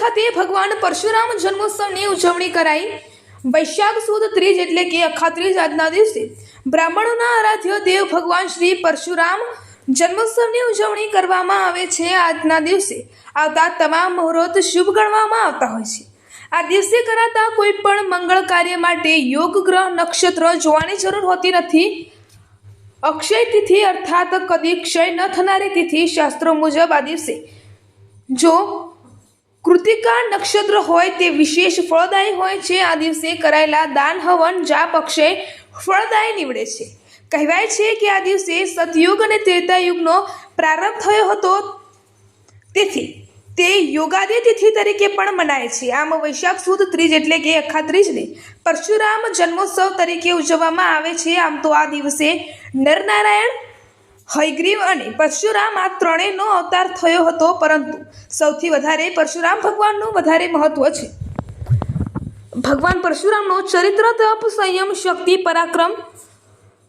ખાતે ભગવાન પરશુરામ જન્મોત્સવની ઉજવણી કરાઈ. વૈશાખ સુદ ત્રીજ એટલે કે અખાત્રીજ આજના દિવસે બ્રાહ્મણોના આરાધ્ય દેવ ભગવાન શ્રી પરશુરામ જન્મોત્સવની ઉજવણી કરવામાં આવે છે આજના દિવસે. આવતા તમામ મુહૂર્ત શુભ ગણવામાં આવતા હોય છે. આ દિવસે કરાતા કોઈ પણ મંગળ કાર્ય માટે યોગ ગ્રહ નક્ષત્ર જોવાની જરૂર હોતી નથી. અક્ષય તિથિ અર્થાત કદી ક્ષય ન થનારી તિથિ શાસ્ત્રો મુજબ આ દિવસે જો કૃતિકા નક્ષત્ર હોય તે વિશેષ ફળદાયી હોય છે. આ દિવસે કરાયેલા દાન હવન જાપ અક્ષય ફળદાયી નીવડે છે. કહેવાય છે કે આ દિવસે સતયુગ અને ત્રેતાયુગનો પ્રારંભ થયો હતો. તેથી તે યોગાદિ તિથિ તરીકે પણ મનાય છે. આમ વૈશાખ સુદ ત્રીજ એટલે કે અખા ત્રીજને પરશુરામ જન્મોત્સવ તરીકે ઉજવવામાં આવે છે. આમ તો આ દિવસે નરનારાયણ હયગ્રીવ અને પરશુરામ આ ત્રણેયનો અવતાર થયો હતો, પરંતુ સૌથી વધારે પરશુરામ ભગવાનનું વધારે મહત્વ છે. ભગવાન પરશુરામનો ચરિત્ર તપ સંયમ, શક્તિ, પરાક્રમ,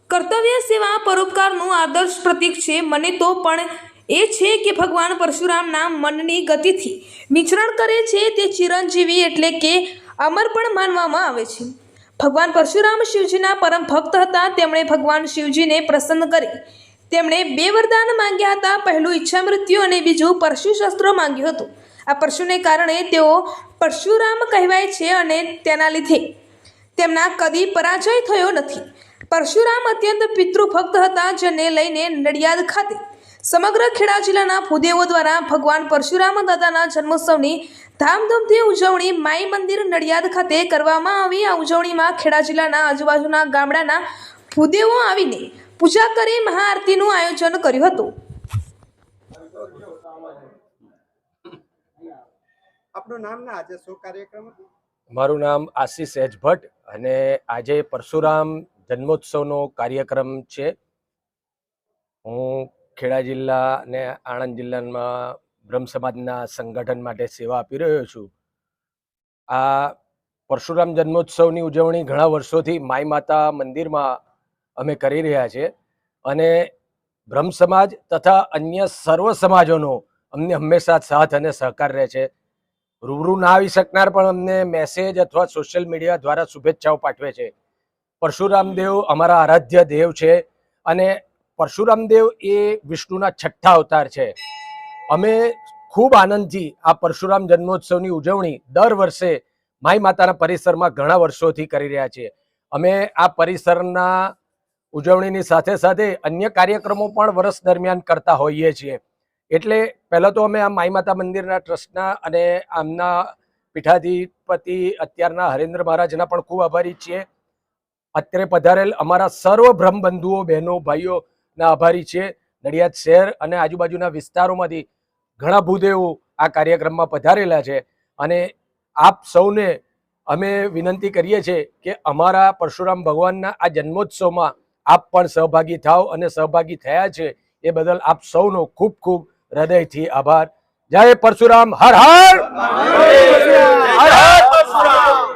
કર્તવ્ય સેવા, પરોપકારનું આદર્શ પ્રતીક છે. મને તો પણ એ છે કે ભગવાન પરશુરામના મનની ગતિથી વિચરણ કરે છે તે ચિરંજીવી એટલે કે અમર પણ માનવામાં આવે છે. ભગવાન પરશુરામ શિવજીના પરમ ભક્ત હતા. તેમણે ભગવાન શિવજીને પ્રસન્ન કરી. તેમણે બે વરદાન માંગ્યા હતા. પહેલું ઈચ્છા મૃત્યુ અને બીજું પરશુ શસ્ત્ર માંગ્યું હતું. આ પરશુને કારણે તેઓ પરશુરામ કહેવાય છે અને તેના લીધે તેમના કદી પરાજય થયો નથી. પરશુરામ અત્યંત પિતૃભક્ત હતા, જેને લઈને નડિયાદ ખાતે સમગ્ર ખેડા જિલ્લાના ભૂદેવો દ્વારા ભગવાન પરશુરામ દાદાના જન્મોત્સવની ધામધૂમથી ઉજવણી માઈ મંદિર નડિયાદ ખાતે કરવામાં આવી. આ ઉજવણીમાં ખેડા જિલ્લાના આજુબાજુના ગામડાના ભૂદેવો આવીને પૂજા કરી મહાઆરતીનું આયોજન કર્યું હતું. આપનું નામ ના આજે શું કાર્યક્રમ મારું નામ આશીષ એજ ભટ્ટ અને આજે પરશુરામ જન્મોત્સવનો કાર્યક્રમ છે. હું ખેડા જિલ્લા અને આણંદ જિલ્લામાં બ્રહ્મ સમાજના સંગઠન માટે સેવા આપી રહ્યો છું. આ પરશુરામ જન્મોત્સવની ઉજવણી ઘણા વર્ષોથી માઈ માતા મંદિરમાં અમે કરી રહ્યા છીએ. અને બ્રહ્મ સમાજ તથા અન્ય સર્વ સમાજોનો અમને હંમેશા સાથ અને સહકાર રહે છે. રૂબરૂ ના આવી શકનાર પણ અમને મેસેજ અથવા સોશિયલ મીડિયા દ્વારા શુભેચ્છાઓ પાઠવે છે. પરશુરામ દેવ અમારા આરાધ્ય દેવ છે અને પરશુરામ દેવ એ વિષ્ણુના છઠ્ઠા અવતાર છે. અમે ખૂબ આનંદથી આ પરશુરામ જન્મોત્સવની ઉજવણી દર વર્ષે માઈ માતાના પરિસરમાં ઘણા વર્ષોથી કરી રહ્યા છીએ. અમે આ પરિસરના ઉજવણીની સાથે સાથે અન્ય કાર્યક્રમો પણ વર્ષ દરમિયાન કરતા હોઈએ છીએ. એટલે પહેલાં તો અમે આ માઈ માતા મંદિરના ટ્રસ્ટના અને આમના પીઠાધિપતિ અત્યારના હરેન્દ્ર મહારાજના પણ ખૂબ આભારી છીએ. અત્યારે પધારેલ અમારા સર્વ બ્રહ્મબંધુઓ, બહેનો, ભાઈઓના આભારી છીએ. નડિયાદ શહેર અને આજુબાજુના વિસ્તારોમાંથી ઘણા ભૂદેવો આ કાર્યક્રમમાં પધારેલા છે. અને આપ સૌને અમે વિનંતી કરીએ છીએ કે અમારા પરશુરામ ભગવાનના આ જન્મોત્સવમાં આપ પણ સહભાગી થાવ અને સહભાગી થયા છે એ બદલ આપ સૌનો ખૂબ ખૂબ હૃદયથી આભાર. જય પરશુરામ હર હર! હર હર પરશુરામ!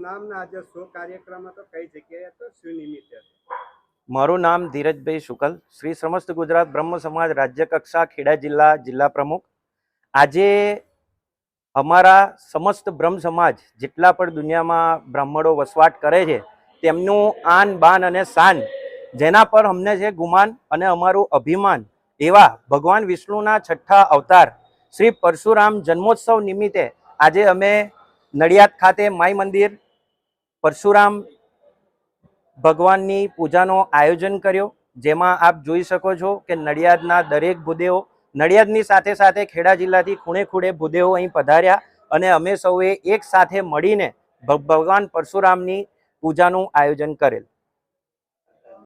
નામ ના આજે શું કાર્યક્રમ હતો કઈ જગ્યાએ હતો? શું નિમિત્તે મારું નામ ધીરજભાઈ શુકલ શ્રી સમસ્ત ગુજરાત બ્રહ્મ સમાજ રાજ્ય કક્ષા ખેડા જિલ્લા જિલ્લા પ્રમુખ. આજે અમારા સમસ્ત બ્રહ્મ સમાજ જેટલા પણ દુનિયામાં બ્રાહ્મણો વસવાટ કરે છે તેમનું આન, બાન અને શાન, જેના પર અમને છે ગુમાન અને અમારું અભિમાન, એવા ભગવાન વિષ્ણુના છઠ્ઠા અવતાર, શ્રી પરશુરામ જન્મોત્સવ નિમિત્તે આજે અમે નડિયાદ ખાતે માઈ મંદિર, પરશુરામ ભગવાનની પૂજાનો આયોજન કર્યો. જેમાં આપ જોઈ શકો છો કે નડિયાદના દરેક ભૂદેવો, નડિયાદની સાથે સાથે ખેડા જિલ્લાથી ખૂણે ખૂણે ભૂદેવો અહીં પધાર્યા અને અમે સૌએ એક સાથે મળીને ભગવાન પરશુરામની પૂજાનું આયોજન કરેલ.